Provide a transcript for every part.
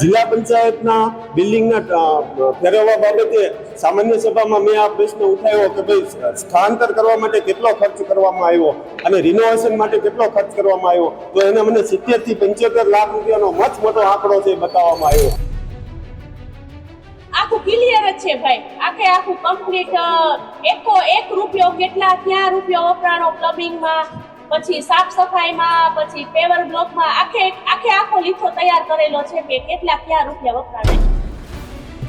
જિલ્લા પંચાયતના બિલ્ડિંગના ફેરવવા બાબતે સામાન્ય સભામાં મેં આ પ્રશ્ન ઉઠાવ્યો કે ભાઈ સ્થળાંતર કરવા માટે કેટલો ખર્ચ કરવામાં આવ્યો અને રિનોવેશન માટે કેટલો ખર્ચ કરવામાં આવ્યો? તો એને મને સિત્તેરથી પંચોતેર લાખ રૂપિયાનો મચ મોટો આંકડો છે બતાવવામાં આવ્યો. આખું ક્લિયર જ છે ભાઈ. આખે આખું કમ્પ્લીટ એકો એક રૂપિયો કેટલા, ક્યાં રૂપિયો વપરાણો પ્લમ્બિંગમાં પછી સાફ સફાઈમાં, પછી પેવર બ્લોકમાં આખે આખે આખો લીથો તૈયાર કરેલો છે કે કેટલા ક્યાં રૂપિયા વપરાણે જો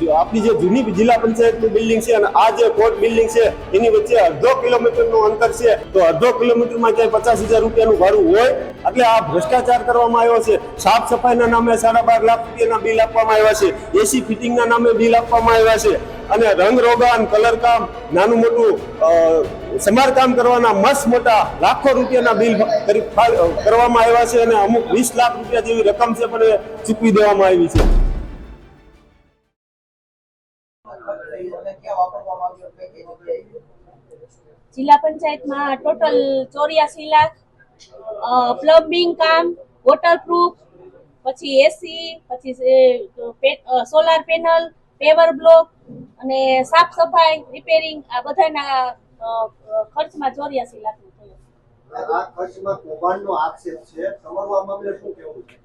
આપણી જે જૂની જિલ્લા પંચાયતની બિલ્ડિંગ છે અને આ જે કોર્ટ બિલ્ડિંગ છે, એની વચ્ચે અડધો કિલોમીટરનું અંતર છે. તો અડધો કિલોમીટરમાં ક્યાંય પચાસ હજાર રૂપિયાનું ભાડું હોય, એટલે આ ભ્રષ્ટાચાર કરવામાં આવ્યો છે. સાફ સફાઈના નામે સાડા બાર લાખ રૂપિયાના બિલ આપવામાં આવ્યા છે. એસી ફિટિંગના નામે બિલ આપવામાં આવ્યા છે. અને રંગ રોગાન, કલર કામ, નાનું મોટું સમારકામ કરવાના મસ્ત મોટા લાખો રૂપિયાના બિલ કરી કરવામાં આવ્યા છે અને અમુક વીસ લાખ રૂપિયા જેવી રકમ છે પણ ચૂકવી દેવામાં આવી છે. જિલ્લા પંચાયતમાં ટોટલ ચોર્યાસી લાખ પ્લમ્બિંગ કામ વોટરપ્રૂફ પછી એસી પછી સોલાર પેનલ પેવર બ્લોક અને સાફ સફાઈ રિપેરિંગ આ બધાના ખર્ચમાં ચોર્યાસી લાખ આ ખર્ચમાં કૌભાંડનો આક્ષેપ છે. તમારું આ મામલે શું કહેવું છે?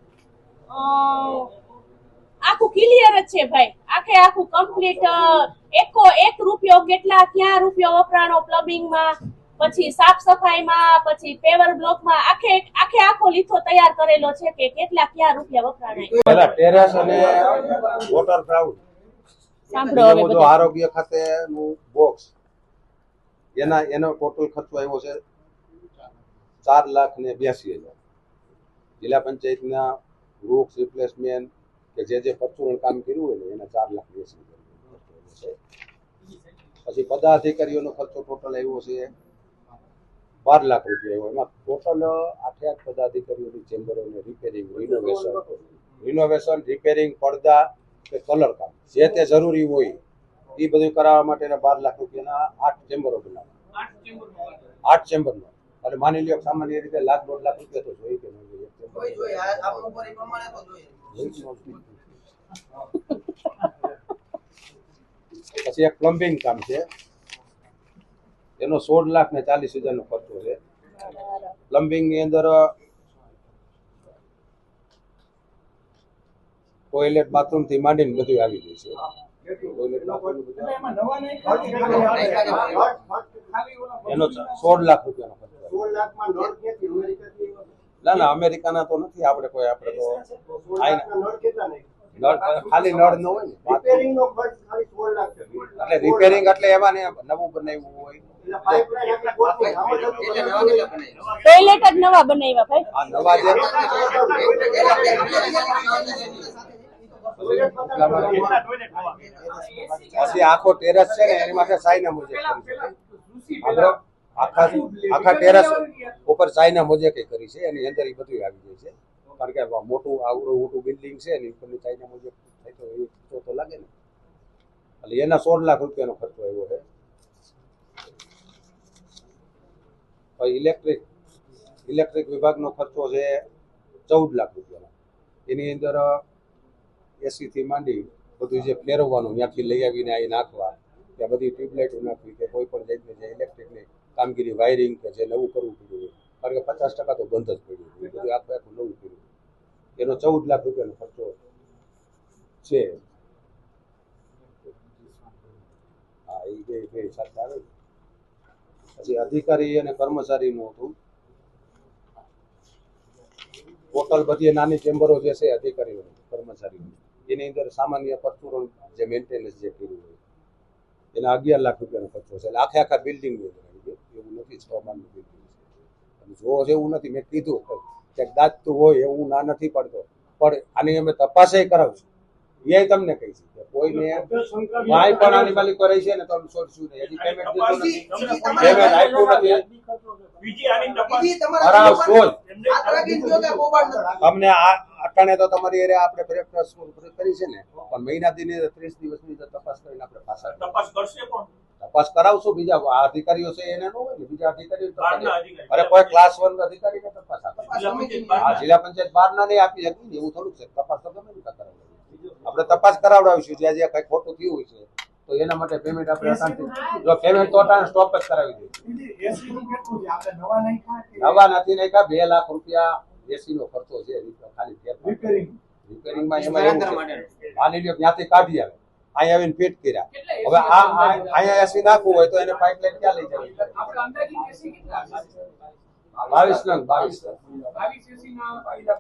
આખું ક્લિયર જ છે ભાઈ. આખે આખું કમ્પ્લીટ એકો એક રૂપિયો કેટલા ક્યાં રૂપિયો વપરાણો પ્લમ્બિંગમાં પછી સાફ સફાઈમાં પછી પેવર બ્લોકમાં આખે આખે આખો લીથો તૈયાર કરેલો છે કે કેટલા ક્યાં રૂપિયા વપરાણા ટેરેસ અને વોટર ગ્રાઉન્ડ સાંભળો હવે બધું આરોગ્ય ખાતેનું બોક્સ એના એનો ટોટલ ખર્ચો આવ્યો છે ચાર લાખ ને બ્યાસી હજાર. જિલ્લા પંચાયતના વૃક્ષ રિપ્લેસમેન્ટ કે જે જે પરચુરણ કામ કર્યું હોય ને, એના ચાર લાખ વીસ પછી પદાધિકારીઓનો ખર્ચો ટોટલ આવ્યો છે બાર લાખ રૂપિયા આવ્યો. એમાં ટોટલ આઠે આઠ પદાધિકારીઓની ચેમ્બરોને રિપેરિંગ રિનોવેશન રિનોવેશન રિપેરિંગ પડદા કે કલર કામ. જે તે જરૂરી હોય, એ બધું કરાવવા માટેના બાર લાખ રૂપિયાના આઠ ચેમ્બરો બનાવવા આઠ ચેમ્બરનો એટલે માની કે સામાન્ય રીતે લાખ દોઢ લાખ રૂપિયા તો જોઈએ કે નહીં. જોઈએ. પછી એક પ્લમ્બિંગ કામ છે. એનો સોળ લાખ ને ચાલીસ હજારનો ખર્ચો છે. પ્લમ્બિંગની અંદર ટોયલેટ બાથરૂમથી માંડીને બધું આવી ગયું છે. એનો સોળ લાખ રૂપિયાનો ખર્ચો. ના ના અમેરિકાના તો નથી આપણે કોઈ આપણે તો ખાલી નળ નો હોય એટલે રિપેરિંગ એટલે એમાં ને નવું બનાવ્યું હોય. એટલે પાઇપલાઇન આખી ગોઠવી. આમાં તો ટોયલેટ જ નવા બનાવ્યા ભાઈ. નવા જે પછી આખો ટેરસ છે ને એની માટે સાઈના મુજબ આખા આખા ટેરેસ ઉપર ચાઇના મુજબ કઈ કરી છે એની અંદર એ બધું આવી જાય છે. કારણ કે મોટું આવડું મોટું બિલ્ડિંગ છે એની ઉપરની ચાઇના મુજબ થાય તો એ ખર્ચો તો લાગે ને. એટલે એના સોળ લાખ રૂપિયાનો ખર્ચો આવ્યો છે. ઇલેક્ટ્રિક ઇલેક્ટ્રિક વિભાગનો ખર્ચો છે ચૌદ લાખ રૂપિયાનો. એની અંદર એસીથી માંડી બધું જે ફેરવવાનું ત્યાંથી લઈ આવીને અહીં નાખવા ત્યાં બધી ટ્યુબલાઇટો નાખવી કે કોઈ પણ જાતની જે ઇલેક્ટ્રિકની કામગીરી વાયરિંગ કે જે નવું કરવું પડ્યું હોય. કારણ કે પચાસ ટકા તો બંધ જ પડ્યું એ બધું આખું આખું નવું કર્યું એનો ચૌદ લાખ રૂપિયાનો ખર્ચો છે. હા એ બે બે સાથે આવે પછી અધિકારી અને કર્મચારીનું હતું. ટોટલ બધી નાની ચેમ્બરો જે છે અધિકારીઓ, કર્મચારીઓ. એની અંદર સામાન્ય પરચુરણ જે મેન્ટેનન્સ જે કર્યું હોય, એના અગિયાર લાખ રૂપિયાનો ખર્ચો છે. એટલે આખે આખા બિલ્ડિંગની અંદર. એવું નથી છ માળનું બિલ્ડિંગ છે અને જો એવું નથી મેં કીધું કે દાંતતું હોય એવું ના નથી પડતો. પણ આની અમે તપાસે કરાવશું. એ તમને કહી છે કે કોઈને ભાઈ પણ આની માલિક કરે છે ને તો અમે છોડશું નહીં. હજી પેમેન્ટ દીધું નથી. પેમેન્ટ આપ્યું નથી. તમને અટાણે તો તમારી એરે આપણે બ્રેકફાસ્ટ કરી છે ને. પણ મહિના દિને ત્રીસ દિવસની તપાસ કરીને આપણે પાછા તપાસ કરશે પણ. તપાસ કરાવશું બીજા આ અધિકારીઓ છે એને ન હોય ને બીજા અધિકારીઓ અધિકારી. અરે કોઈ ક્લાસ વન અધિકારીને તપાસ આપે. જિલ્લા પંચાયત આ જિલ્લા પંચાયત બહાર ના નહીં આપી શકતી ને એવું થોડુંક છે. તપાસ તો ગમે કરાવે તપાસ કરાવડાવીશું જ્યાં જ્યાં કઈ ખોટું થયું હોય છે તો એના માટે પેમેન્ટ આપણે અશાંતિ જો પેમેન્ટ તો અટાણે સ્ટોપ જ કરાવી દઈએ. આપણે નવા નથી નાખ્યા બે લાખ રૂપિયા એસી નો ખર્ચો છે ખાલી. રિપેરિંગ રિપેરિંગમાં એમાં એવું માની લ્યો ત્યાંથી કાઢી આવે. અહીંયા આવીને ફિટ કર્યા. હવે આ આ- અહીંયા એસી નાખવું હોય તો એને પાઇપલાઇન ક્યાં લઈ જવી? બાવીસ લાખ બાવીસ લાખ.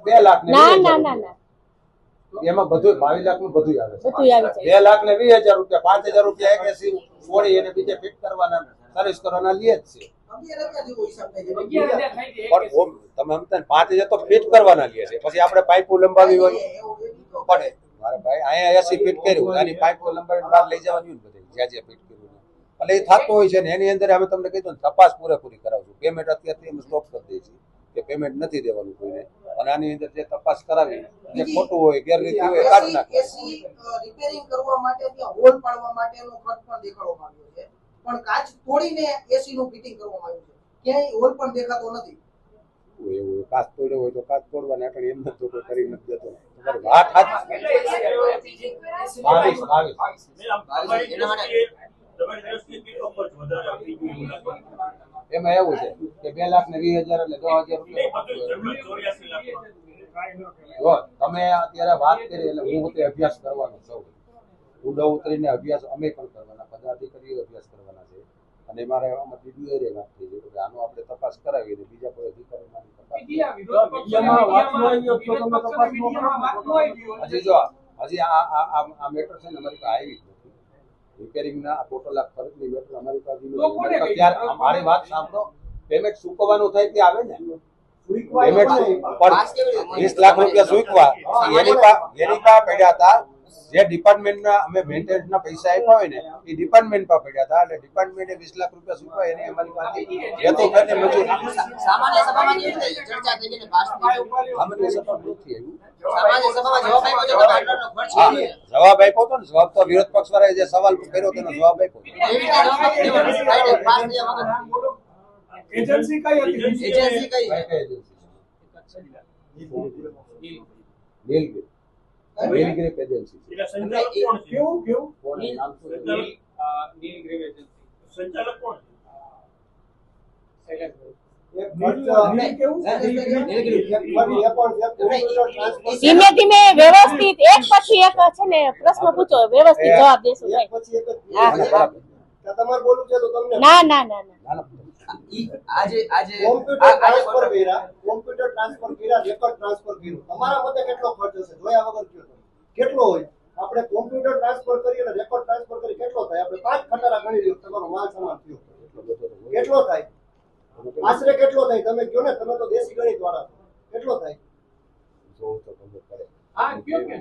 બે લાખ ને ના ના ના ના એમાં બધું બાવીસ લાખનું બધું આવે. છે બધું આવી જાય બે લાખ ને વીસ હજાર રૂપિયા પાંચ હજાર રૂપિયા એક એસી છોડી એને બીજે ફિટ કરવાના. સર્વિસ કરવાના લે જ છે. તમે સમજતા પાંચ હજાર તો ફિટ કરવાના લે છે. પછી આપણે પાઇપો લંબાવી હોય. પડે મારે ભાઈ અહીંયા એસી ફિટ કર્યું. એની પાઇપ તો લંબાવીને બહાર લઈ જવાની હોય ને બધે જ્યાં જ્યાં ફિટ કર્યું એટલે એ થતું હોય છે ને એની અંદર અમે તમને કીધું ને તપાસ પૂરેપૂરી કરાવશું પેમેન્ટ અત્યારથી અમે સ્ટોપ કરી દઈએ છીએ કે પેમેન્ટ નથી દેવાનું કોઈને. અને આની અંદર જે તપાસ કરાવી જે ખોટું હોય ગેરરીતિ હોય કાઢી નાખે રિપેરિંગ કરવા માટે ત્યાં હોલ પાડવા માટેનો ખર્ચ પણ દેખાડવામાં આવ્યો છે. પણ કાચ તોડીને એસી નું ફિટિંગ કરવામાં આવ્યું છે. ક્યાંય હોલ પણ દેખાતો નથી. એવું કાચ તોડ્યો હોય તો કાચ તોડવાના પણ એમ નથી કોઈ કરી નથી દેતો. એમાં એવું છે કે બે લાખ ને વીસ હજાર એટલે દસ હજાર જો તમે અત્યારે વાત કરી એટલે હું તે અભ્યાસ કરવાનો છું. ઉડા ઉતરીને અભ્યાસ અમે પણ કરવાના, પદાધિકારીઓ અભ્યાસ કરવાના છે. અને મારે આમાં વીડિયો રે વાત થઈ કે આનો આપણે તપાસ કરાવીએ બીજા કોઈ અધિકારીઓની હજી આ આ આ આ મેટર છે ને અમારી પાસે આવી રિપેરિંગના આ ટોટલ આ ખર્ચની મેટર અમારી પાસે અત્યારે મારી વાત સાંભળો પેમેન્ટ ચૂકવવાનું થાય તે આવે ને. પેમેન્ટ વીસ લાખ રૂપિયા ચૂકવા એની પા એની પા પડ્યા હતા. જે ડિપાર્ટમેન્ટના અમે મેન્ટેનન્સના પૈસા આપ્યા હોય ને એ ડિપાર્ટમેન્ટ પર પડ્યા હતા. એટલે ડિપાર્ટમેન્ટે વીસ લાખ રૂપિયા ચૂકવા એને અમારી પાસે જે તો કરીને મજૂર. સામાન્ય સભામાં ચર્ચા થઈ ગઈ સામાન્ય સભા નથી આવ્યું. જવાબ આપ્યો હતો ને જવાબ તો વિરોધ પક્ષ વાળાએ જે સવાલ કર્યો તેનો જવાબ આપ્યો. એજન્સી કઈ હતી? એજન્સી કઈ? એજન્સી છે. કેવું કેવું? નીલ, એજન્સી. ધીમે ધીમે વ્યવસ્થિત એક પછી એક છે ને પ્રશ્ન પૂછો વ્યવસ્થિત જવાબ દેશું એક ભાઈ. પછી એક જ હા, ના, ના, તમારે બોલવું છે તો તમને ના ના ના ના. ના, ના. ઈ આજે આજે કોમ્પ્યુટર ટ્રાન્સફર કર્યા. કોમ્પ્યુટર ટ્રાન્સફર કર્યા રેકોર્ડ ટ્રાન્સફર કર્યું. તમારા મતે કેટલો ખર્ચ હશે? જોયા વગર કયો કેટલો હોય? આપણે કોમ્પ્યુટર ટ્રાન્સફર કરી અને રેકોર્ડ ટ્રાન્સફર કરી કેટલો થાય? આપણે પાંચ ખટારા ગણી લ્યો તમારો માલ સામાન થયો. એટલો બધો તો હોય. કેટલો થાય? આશરે કેટલો થાય? તમે કયો ને? તમે તો દેશી ગણિત વાળા કેટલો થાય?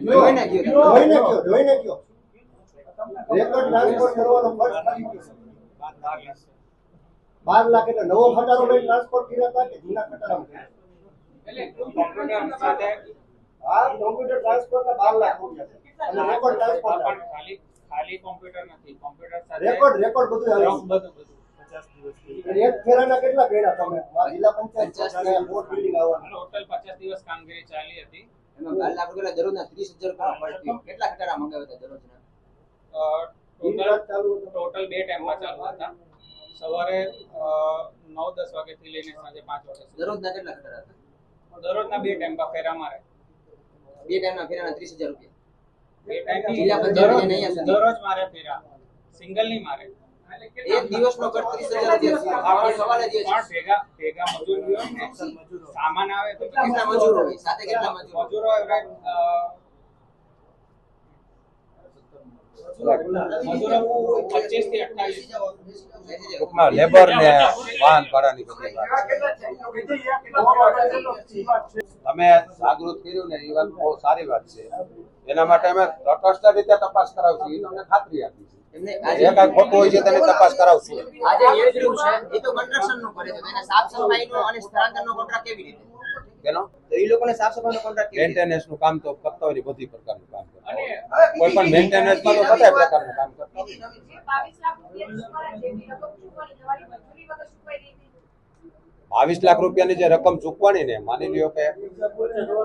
જોઈને કયો જોઈને કયો. રેકોર્ડ ટ્રાન્સફર કરવાનો ખર્ચ બાર લાખ એટલે નવો ખટારો લઈને ટ્રાન્સફર કર્યા હતા કે જૂના ખટારામાં કોમ્પ્યુટર સાથે હા કોમ્પ્યુટર ટ્રાન્સફર ના બાર લાખ રૂપિયા અને રેકોર્ડ ટ્રાન્સફર ખાલી ખાલી કોમ્પ્યુટર નથી કોમ્પ્યુટર સાથે રેકોર્ડ રેકોર્ડ બધું બધું બધું એક ફેરાના કેટલા કર્યા તમે? જિલ્લા પંચાયત બોર્ડ બિલ્ડિંગ આવવાનું. ટોટલ પચાસ દિવસ કામગીરી ચાલી હતી. એમાં બાર લાખ રૂપિયા દરરોજના ત્રીસ હજાર રૂપિયા ખર્ચ કેટલા ખટારા મંગાવ્યા હતા દરરોજના? ટોટલ બે ચાલુ માં ટોટલ બે ટાઈમમાં ચાલુ હતા. સવારે નવ દસ વાગ્યાથી લઈને સાંજે પાંચ વાગ્યા સુધી. દરરોજના કેટલા ફેરા હતા? દરરોજના બે ટાઈમ પર ફેરા મારે. બે ટાઈમના ફેરાના ત્રીસ હજાર રૂપિયા. બે ટાઈમ સુધી. દરરોજ મારે ફેરા. સિંગલ નહીં મારે. એક દિવસનો ખર્ચ ત્રીસ હજાર રૂપિયા સવાલે જે ભેગા ભેગા મજૂર હોય ને સામાન આવે તો કેટલા મજૂરો હોય? સાથે કેટલા મજૂર મજૂરો હવે, અ, મજૂરો પચીસથી અઠ્ઠાવીસ ટૂંકમાં લેબર ને વાહન ભાડાની બધી તમે જાગૃત કર્યું ને એ વાત બહુ સારી વાત છે. એના માટે અમે તટસ્થ રીતે તપાસ કરાવશું. એ તમને ખાતરી આપી જે ખોટું હોય છે તેને તપાસ કરાવશું. આજે છે. એ તો કન્સ્ટ્રક્શનનું કરે છે. એને સાફ સફાઈ નો અને સ્થળાંતર નો કોન્ટ્રાક્ટ કેવી રીતે? તેનો તો એ લોકોને સાફ સફાઈનો કોન્ટ્રાક્ટ મેન્ટેનન્સનું કામ તો કરતા હોય બધી પ્રકારનું કામ કરતા અને કોઈ પણ મેન્ટેનન્સમાં તો બધા પ્રકારનું કામ કરતા. બાવીસ લાખ રૂપિયાની જે રકમ ચૂકવાની ને માની લ્યો કે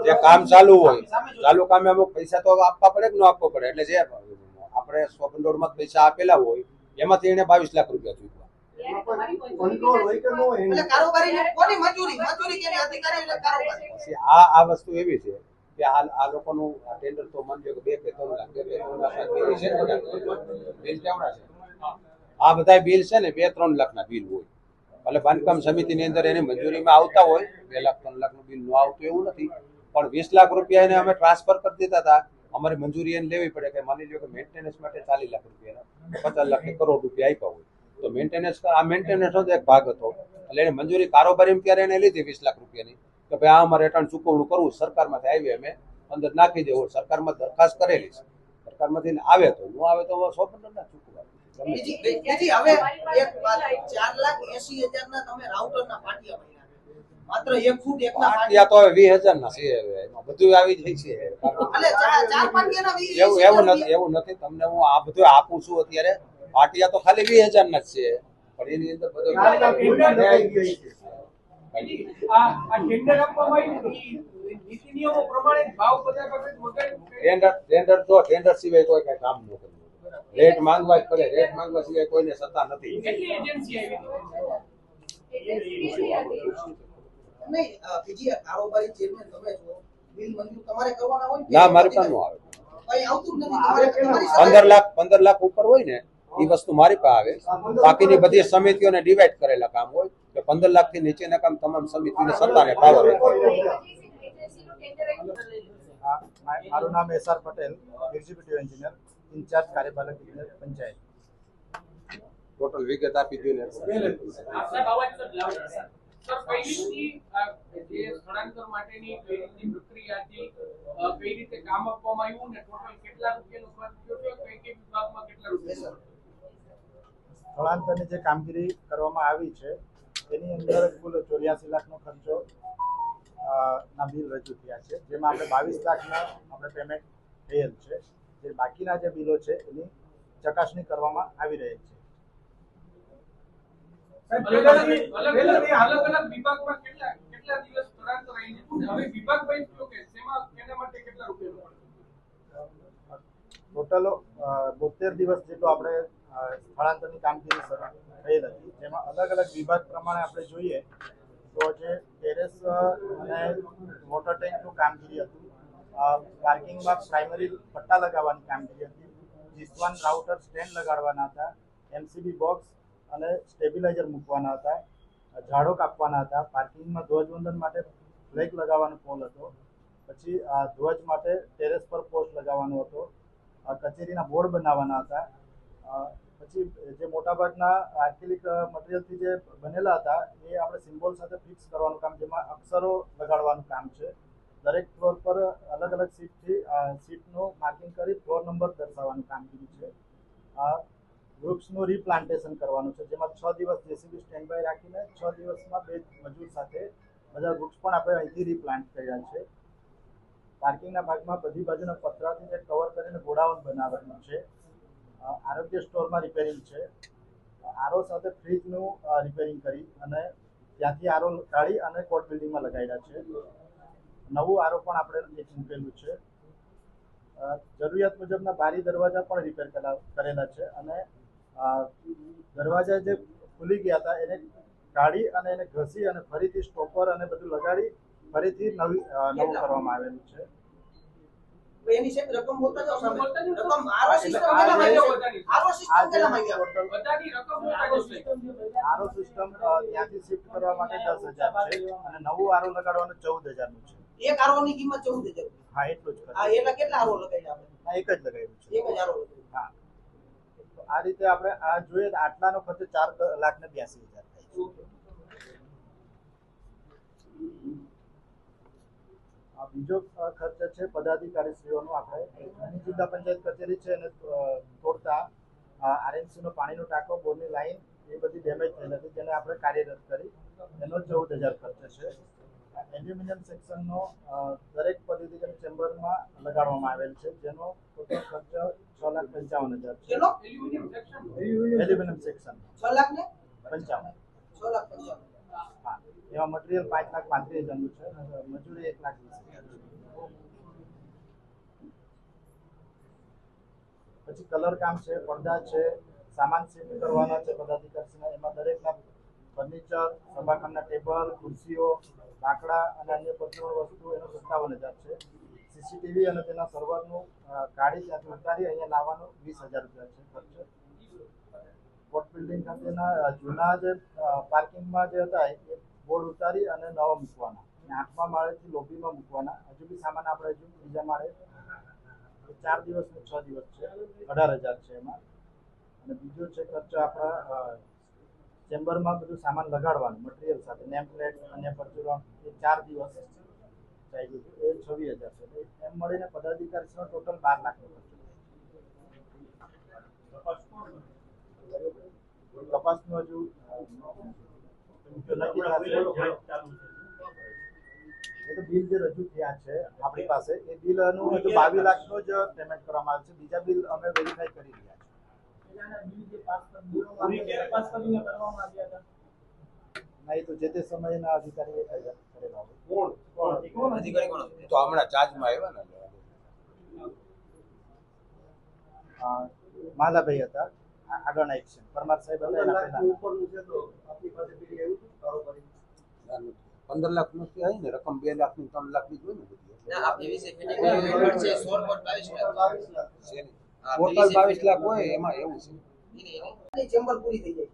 જે કામ ચાલુ હોય ચાલુ કામે અમુક પૈસા તો આપવા પડે કે ન આપવો પડે? એટલે જે આપણે સ્વભંડોળમાં પૈસા આપેલા હોય એમાંથી એને બાવીસ લાખ રૂપિયા ચૂકવા આ એવી છે કે આ આ લોકોનું બે કે ત્રણ લાખ બિલ આ બધા બિલ છે. ને બે ત્રણ લાખના બિલ હોય. એટલે બાંધકામ સમિતિની અંદર એની મંજૂરીમાં આવતા હોય. બે લાખ, ત્રણ લાખનું બિલ ન આવતું એવું નથી. પણ વીસ લાખ રૂપિયા એને અમે ટ્રાન્સફર કરી દેતા હતા. અમારી મંજૂરી એને લેવી પડે કે માની લો કે મેન્ટેનન્સ માટે ચાલીસ લાખ રૂપિયા પચાસ લાખ કરોડ રૂપિયા આપ્યા હોય. તો મેન્ટેનન્સ આ મેન્ટેનન્સ નો જ એક ભાગ હતો. એટલે એને મંજૂરી કારોબારી ત્યારે એને લીધી વીસ લાખ રૂપિયાની? કે ભાઈ આ અમારે રિટર્ન ચૂકવણું કરવું સરકારમાંથી આવી અમે અંદર નાખી દેવું સરકારમાં દરખાસ્ત કરેલી છે. સરકારમાંથી આવે તો ન આવે તો સો પંદર ના ચૂકવા ગમે તે. બીજી બીજી હવે એક વાત ચાર લાખ એસી હજાર ના તમે રાઉટર ના પાટિયા માત્ર એક ફૂટ એક ના તો હવે વીસ હજાર ના છે હવે બધું આવી જાય છે. એવું એવું નથી એવું નથી તમને હું આ બધું આપું છું અત્યારે. પાટિયા તો ખાલી વીસ હજાર ના જ છે. પણ એની અંદર બધું આ આ ટેન્ડર આપવામાં આવ્યું ઈ નીતિ નિયમો પ્રમાણે ભાવ બધા વગર વગર ટેન્ડર ટેન્ડર તો ટેન્ડર સિવાય કોઈ કઈ કામ ન કરવું રેટ માંગવા જ પડે. રેટ માંગવા સિવાય કોઈને સત્તા નથી. કેટલી એજન્સી આવી નહીં અ, બીજી આ કારોબારી ચેરમેન તમે છો બિલ મંજૂર તમારે કરવાના હોય ના મારે પણ ન આવે. કઈ આવતું જ નથી. તમારે તમારી સાથે- પંદર લાખ પંદર લાખ ઉપર હોય ને એ વસ્તુ મારી પાસે આવે. બાકીની બધી સમિતિઓને ડિવાઈડ કરેલા કામ હોય કે પંદર લાખથી નીચેના કામ તમામ સમિતિને સત્તાને પાવર હોય. મારું નામ S R Patel executive engineer incharge કાર્યપાલક ઇજનેર પંચાયત. ટોટલ વિગત આપી દો ને. સર કઈ રીતની જે સ્થળાંતર માટેની કઈ રીતની પ્રક્રિયા હતી કઈ રીતે કામ આપવામાં આવ્યું ને ટોટલ કેટલા રૂપિયાનો ખર્ચ થયો છે કઈ કઈ વિભાગમાં કેટલા રૂપિયા સ્થળાંતરની જે કામગીરી કરવામાં આવી છે એની અંદર કુલ ચોર્યાસી લાખનો ખર્ચો ના બિલ રજૂ થયા છે જેમાં આપણે બાવીસ લાખના આપણે પેમેન્ટ થયેલ છે. જે બાકીના જે બિલો છે એની ચકાસણી કરવામાં આવી રહી છે. ટોટલ બોતેર દિવસ જેટલો આપણે સ્થળાંતરની કામગીરી શરૂ થયેલ હતી. જેમાં અલગ અલગ વિભાગ પ્રમાણે આપણે જોઈએ તો જે ટેરેસ અને વોટર ટેન્કનું કામગીરી હતું. પાર્કિંગમાં પ્રાઇમરી પટ્ટા લગાવવાની કામગીરી હતી. જીસવાન રાઉટર સ્ટેન્ડ લગાડવાના હતા. એમસીબી બોક્સ અને સ્ટેબિલાઇઝર મૂકવાના હતા. ઝાડો કાપવાના હતા. પાર્કિંગમાં ધ્વજવંદન માટે ફ્લેગ લગાવવાનો પોલ હતો. પછી ધ્વજ માટે ટેરેસ પર પોસ્ટ લગાવવાનો હતો. કચેરીના બોર્ડ બનાવવાના હતા. પછી જે મોટાભાગના આર્કેલિક મટીરિયલથી જે બનેલા હતા, એ આપણે સિમ્બોલ સાથે ફિક્સ કરવાનું કામ, જેમાં અક્ષરો લગાડવાનું કામ છે. દરેક ફ્લોર પર અલગ અલગ સીટથી સીટનું માર્કિંગ કરી ફ્લોર નંબર દર્શાવવાનું કામગીરી છે. વૃક્ષનું રીપ્લાન્ટેશન કરવાનું છે, જેમાં છ દિવસ જેસીબી સ્ટેન્ડ બાય રાખીને છ દિવસમાં બે મજૂર સાથે બધા વૃક્ષ પણ આપણે અહીંથી રીપ્લાન્ટ કર્યા છે. પાર્કિંગના ભાગમાં બધી બાજુના પતરાથી જે કવર કરીને ગોડાઉન બનાવવાનું છે. આરોગ્ય સ્ટોરમાં રિપેરિંગ છે. આરો સાથે ફ્રીજનું રિપેરિંગ કરી અને ત્યાંથી આરો કાઢી અને કોર્ટ બિલ્ડિંગમાં લગાવ્યા છે. નવું આરો પણ આપણે એક મૂકેલું છે. જરૂરિયાત મુજબના બારી દરવાજા પણ રિપેર કરેલા છે અને દરવાજા જે ખુલી ગયા હતા એને કાઢી અને એને ઘસી અને ફરીથી સ્ટોપર અને બધું લગાડી ફરીથી નવી નવું કરવામાં આવેલું છે. એની છે રકમ બોલતા જાઓ સામે. રકમ આરો સિસ્ટમ આ કેટલામાં જે- આરો સિસ્ટમ આવી છે? બધાની રકમ બોલતા જશે આરો સિસ્ટમ ત્યાંથી શિફ્ટ કરવા માટે 10000 છે અને નવું આરો લગાડવાનું ચૌદ હજારનું છે. એક આરોની કિંમત ચૌદ હજાર. રૂપિયા. હા એટલું જ આ ખર્ચ એના કેટલા આરો લગાડ્યા આપણે? હા એક જ લગાવ્યું છે. એક જ આરો હા. આ રીતે આપણે આ જોઈએ તો આટલાનો ખર્ચ ચાર લાખ ને બ્યાસી હજાર થાય છે આ બીજો ખર્ચ છે પદાધિકારીશ્રીઓનો આપણે નાની જિલ્લા પંચાયત કચેરી છે એને તોડતા આરએમસીનો પાણીનો ટાંકો બોરની લાઈન એ બધી ડેમેજ થઈ હતી જેને આપણે કાર્યરત કરી. એનો ચૌદ હજાર ખર્ચ છે. એલ્યુમિનિયમ સેક્શનનો દરેક પદાધિકારી ચેમ્બરમાં લગાડવામાં આવેલ છે જેનો ટોટલ ખર્ચ છ લાખ પંચાવન હજાર છે. Aluminium section? છ લાખ પંચાવન. છ લાખ પંચાવન. એમાં મટીરિયલ પાંચ લાખ પાંત્રીસ હજારનું છે. મજૂરી એક લાખ વીસ પછી કલર કામ છે, પડદા છે, સામાન શિફ્ટ કરવાના છે પદાધિકારીના એમાં દરેકના ફર્નિચર સભાખંડના ટેબલ, ખુરશીઓ, લાકડા અને અન્ય પરચુરણ વસ્તુ એનો સત્તાવન હજાર છે. સીસીટીવી અને તેના સર્વરનું કાઢી ત્યાંથી ઉતારી અહીંયા લાવવાનું વીસ હજાર રૂપિયા છે ખર્ચ. કોર્ટ બિલ્ડિંગ ખાતેના જૂના જે પાર્કિંગમાં જે હતા એ બોર્ડ ઉતારી અને નવા મૂકવાના. અને આઠમા માળેથી લોબીમાં મૂકવાના. હજુ બી સામાન આપણે હજુ બીજા માળે ચાર દિવસ ને છ દિવસ છે. અઢાર હજાર છે એમાં. અને બીજો છે ખર્ચો આપણા ચેમ્બરમાં બધું સામાન લગાડવાનું મટીરિયલ સાથે. નેમ પ્લેટ અન્ય પરચુરણ એ ચાર દિવસ થઈ ગયું એ છવ્વીસ હજાર છે. એમ મળીને પદાધિકારીનો ટોટલ બાર લાખ ખર્ચો. તપાસનું હજુ એ તો બિલ જે રજૂ થયા છે આપણી પાસે એ બિલનું હજુ બાવીસ લાખનું જ પેમેન્ટ કરવામાં આવે છે. બીજા બિલ અમે વેરીફાઈ કરી રહ્યા છીએ. નહીં તો જે તે સમયના અધિકારી કરેલા હોય તો હમણાં ચાર્જમાં આવ્યા ને. માલાભાઈ હતા. આગળના એક્શન પરમાર સાહેબ છે પંદર લાખનું આવી ને રકમ બે લાખની ત્રણ લાખની જોઈ ને બધી. ના આ PVC fitting નો રેટ છે 16 પોઈન્ટ 22 લાખ. બાવીસ લાખ. ટોટલ બાવીસ લાખ હોય એમાં એવું છે. ચેમ્બર પૂરી થઈ જાય.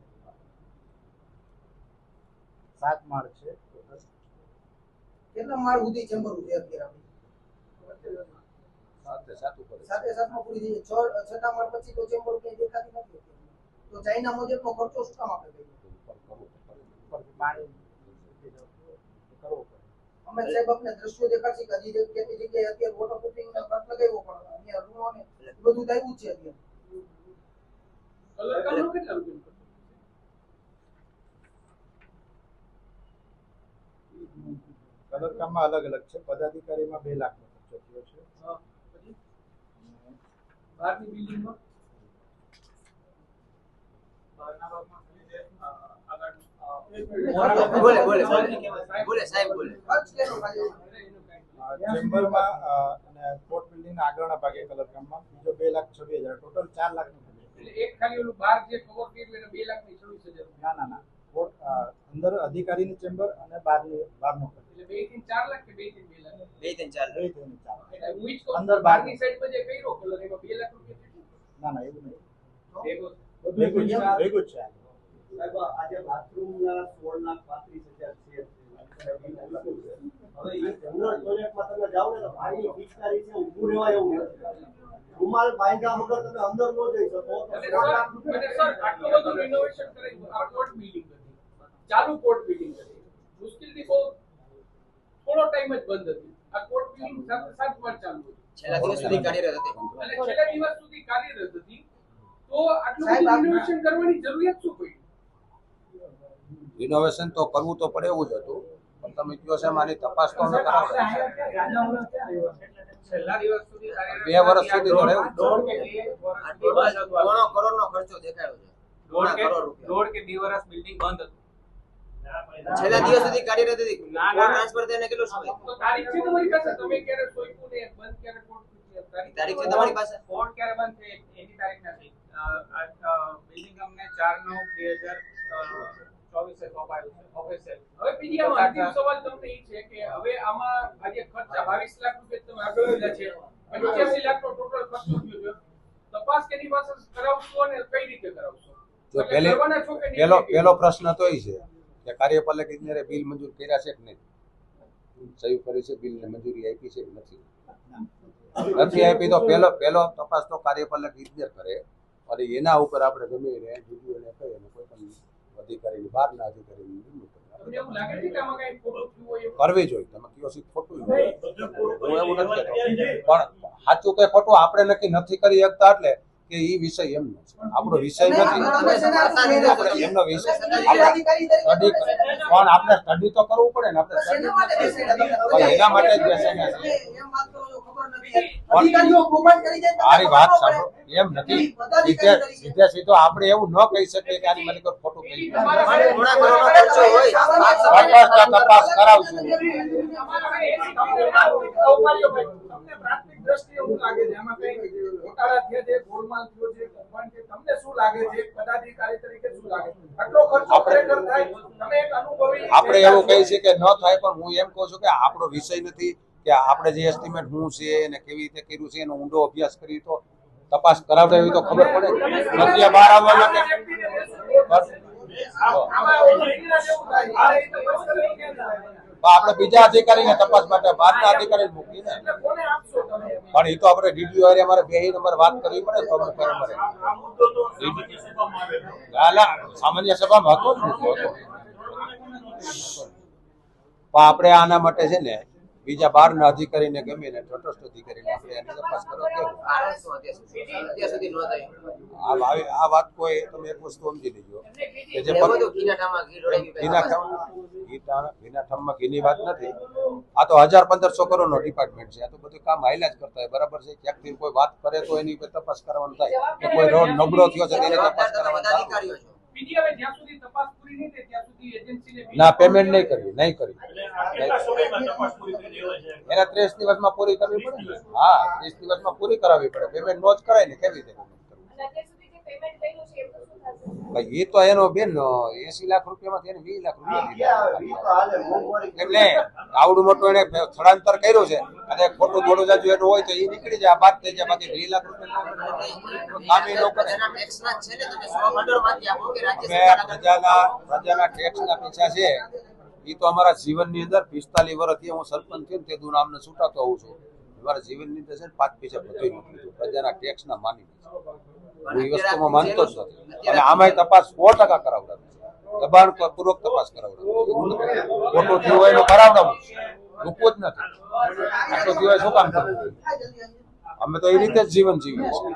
સાત માળ છે. કેટલા માળ સુધી ચેમ્બર ઊભી અત્યારે સાથે સાતું ઉપર સાથે સાથમાં પૂરી થઈ જાય. છઠ્ઠા માળ પછી તો ચેમ્બર ક્યાંય દેખાતી નથી તો ચાઇના મુજબનો ખર્ચો શું કામ આપણે પાણી કરવો પડે. અમે સાહેબ આપને દ્રશ્યો દેખાડશે કે હજી જે- કેટલી જગ્યાએ અત્યારે વોટર પ્રૂફિંગ નો ખર્ચ લગાવ્યો પણ અહીંયા રૂમો ને બધું જ છે અત્યારે. કલર કેટલા રૂપિયા? અલગ અલગ છે. પદાધિકારીમાં બે લાખનો ખર્ચો થયો છે. બહારની બિલ્ડિંગમાં બહારના ભાગમાં. બોલે સાહેબ ચેમ્બરમાં અને કોર્ટ આગળના ભાગે કલર કામમાં બીજો બે લાખ છવ્વીસ હજાર. ટોટલ ચાર લાખનો ખર્ચો એક ખાલી ઓલું બાર જે કવર કર્યું એને બે લાખની છવ્વીસ હજાર. ના ના ના. અંદર અધિકારીની ચેમ્બર અને બહારની બહારનો ખર્ચો. એટલે બેથી ચાર લાખ કે બેથી બે લાખ? બે ત્રણ ચાર બે થઈને ચાર એટલે હું જ કહું અંદર બહારની સાઈડ પર જે કર્યો કલર એમાં બે લાખ રૂપિયા થયું. ના ના એવું નહીં. ભેગું. છે ભેગું છે સાહેબ આજે બાથરૂમના સોળ લાખ પાંત્રીસ હજાર છે. હવે એ જનરલ ટોયલેટમાં તમે જાઓ ને તો પાણીની પિચકારી છે ઊભું રહેવાય એવું નથી. રૂમાલ બાંધ્યા વગર તમે અંદર ન જઈ શકો. અને સર લાખ અને રૂપિયા સર આટલું બધું રિનોવેશન કરી આ કોર્ટ બિલ્ડિંગ ચાલુ કોર્ટ બિલ્ડિંગ હતી મુશ્કેલથી બહુ થોડો ટાઈમ જ બંધ હતી. આ કોર્ટ બિલ્ડિંગ સાથે સાત વાર ચાલુ હતી. છેલ્લા દિવસ સુધી કાર્યરત હતી. એટલે છેલ્લા દિવસ સુધી કાર્યરત હતી. તો આટલું બધું આપ- કરવાની જરૂરિયાત શું પડી? ઇનોવેશન તો કરવું તો પડે એવું જ હતું. પણ તમે કયો છે મારી તપાસ તો અમે કરાવે છેલ્લા દિવસ બે વર્ષ સુધી તો રહેવું જ. આ ટોટલ કરોડનો ખર્ચો દેખાયો છે. કરોડ દોઢ કે બે વર્ષ બિલ્ડિંગ બંધ હતું. છેલ્લા દિવસ સુધી કાર્યરત હતી. કોર્ટ ટ્રાન્સફર થઈને કેટલો સમય? તારીખ છે તમારી પાસે? તમે ક્યારે સોઈપું ને બંધ ક્યારે કોર્ટ તારીખ છે તમારી પાસે? કોર્ટ ક્યારે બંધ થઈ એની તારીખ નથી. બિલ્ડિંગ અમને ચાર નવ બે ચોવીસે સોંપાયું છે ઓફિસિયલ હવે બીજી અંતિમ સવાલ તમને એ છે કે હવે આમાં આજે ખર્ચા બાવીસ લાખ રૂપિયા તમે આગળ છે. પંચ્યાસી લાખ નો ટોટલ ખર્ચો થયો છે. તપાસ કેની પાસે કરાવશો અને કઈ રીતે કરાવશો? તો એટલે પહેલે છો પેલો પ્રશ્ન તો એ છે. કે કાર્યપાલક ઇજનેરે બિલ મંજૂર કર્યા છે કે નહીં? સહી કરી છે બિલ ને મંજૂરી આપી છે કે નથી? નથી આપી તો પેલો પેલો તપાસ તો કાર્યપાલક ઇજનેર કરે. અને એના ઉપર આપણે ગમે એને વિડીયોને કહી અને કોઈ પણ અધિકારીની બહારના અધિકારીની નિમણૂક કરી. તમને એવું લાગે છે કે આમાં કઈ ખોટું થયું હોય એવું? કરવી જોઈએ. તમે કયો છે ખોટું હું એવું નથી કહેતો. પણ સાચું કે ખોટું આપણે નક્કી નથી કરી શકતા એટલે કે એ વિષય એમનો છે આપણો વિષય નથી એમનો વિષય સ્ટડી પણ આપણે સ્ટડી તો કરવું પડે ને આપણે એના માટે જ તો મારી વાત સાંભળો એમ નથી સીધે. સીધે સીધો આપણે એવું ન કહી શકીએ કે આની મને કોઈ ખોટું કહી તપાસ કરાવશું પ્રાથમિક દ્રષ્ટિએ શું લાગે છે આમાં કઈ ઘોટાળા થયા છે ગોલમાલ થયો છે કૌભાંડ છે તમને શું લાગે છે પદાધિકારી તરીકે શું લાગે આટલો ખર્ચો ખરેખર થાય તમે એક અનુભવી આપણે એવું કહી છીએ કે ન થાય પણ હું એમ કહું છું કે આપણો વિષય નથી કે આપણે જે એસ્ટિમેટ શું છે અને કેવી રીતે કર્યું છે એનો ઊંડો અભ્યાસ કરી તો તપાસ કરાવડાવી તો ખબર પડે. નથી બહાર આવવા માટે બસ. આમાં તો આપણે બીજા અધિકારીને તપાસ માટે બહારના અધિકારી મૂકીને પણ એ તો આપણે ડીડીઓ હારે અમારે બે નંબર વાત કરવી પડે ના, ના, સામાન્ય સભામાં હતો જ મૂક્યો હતો. પણ આપણે આના માટે છે ને બીજા બહારના અધિકારીને ગમીને તટસ્થ અધિકારીને આપણે તપાસ કરવા કેવું આ વાત કોઈ, તમે એક વસ્તુ સમજી લેજો કે જે બધું ઘીના વાત નથી. આ તો હજાર પંદરસો કરોડનો ડિપાર્ટમેન્ટ છે. આ તો બધું કામ હાઈલા જ કરતા હોય. બરાબર છે? ક્યાંકથી કોઈ વાત કરે તો એની તપાસ કરવાનું થાય. કોઈ રોડ નબળો થયો છે તેની તપાસ કરવાની બધા થાય. અધિકારીઓ છો બીજી હવે જ્યાં સુધી તપાસ પૂરી નહીં થાય ત્યાં સુધી એજન્સીને ના પેમેન્ટ નહીં કરવી નહીં કરવી. એના ત્રીસ દિવસમાં પૂરી કરવી પડે હા ત્રીસ દિવસમાં પૂરી કરાવવી પડે. પેમેન્ટ નો જ કરાય ને કેવી રીતે? એ તો એનો બેન એસી લાખ રૂપિયામાં એને વીસ લાખ રૂપિયા દીધા. એટલે આવડું મોટું એને સ્થળાંતર કર્યું છે. અને ખોટું થોડું જાજુ એનું હોય તો એ નીકળી જાય આ બાદ થઈ જાય બાકી વીસ લાખ રૂપિયા કામ પ્રજાના પ્રજાના ટેક્સના પૈસા છે. એ તો અમારા જીવનની અંદર પિસ્તાલીસ વર્ષથી હું સરપંચ થયો ને તે દુનામને છૂટાતો હોઉં છું. અમારા જીવનની અંદર છે ને પાંચ પૈસા બધું નથી લીધું. પ્રજાના ટેક્સના માની હું એ વસ્તુમાં માનતો જ નથી. અને આમાંય તપાસ સો ટકા કરાવડાવી દબાણ પૂર્વક તપાસ કરાવડાવી ખોટું થયું હોય એનું કરાવડાવું રૂપવું જ નથી. આટલું થયું હોય શું કામ કરવું? અમે તો એ રીતે જ જીવન જીવીએ છીએ.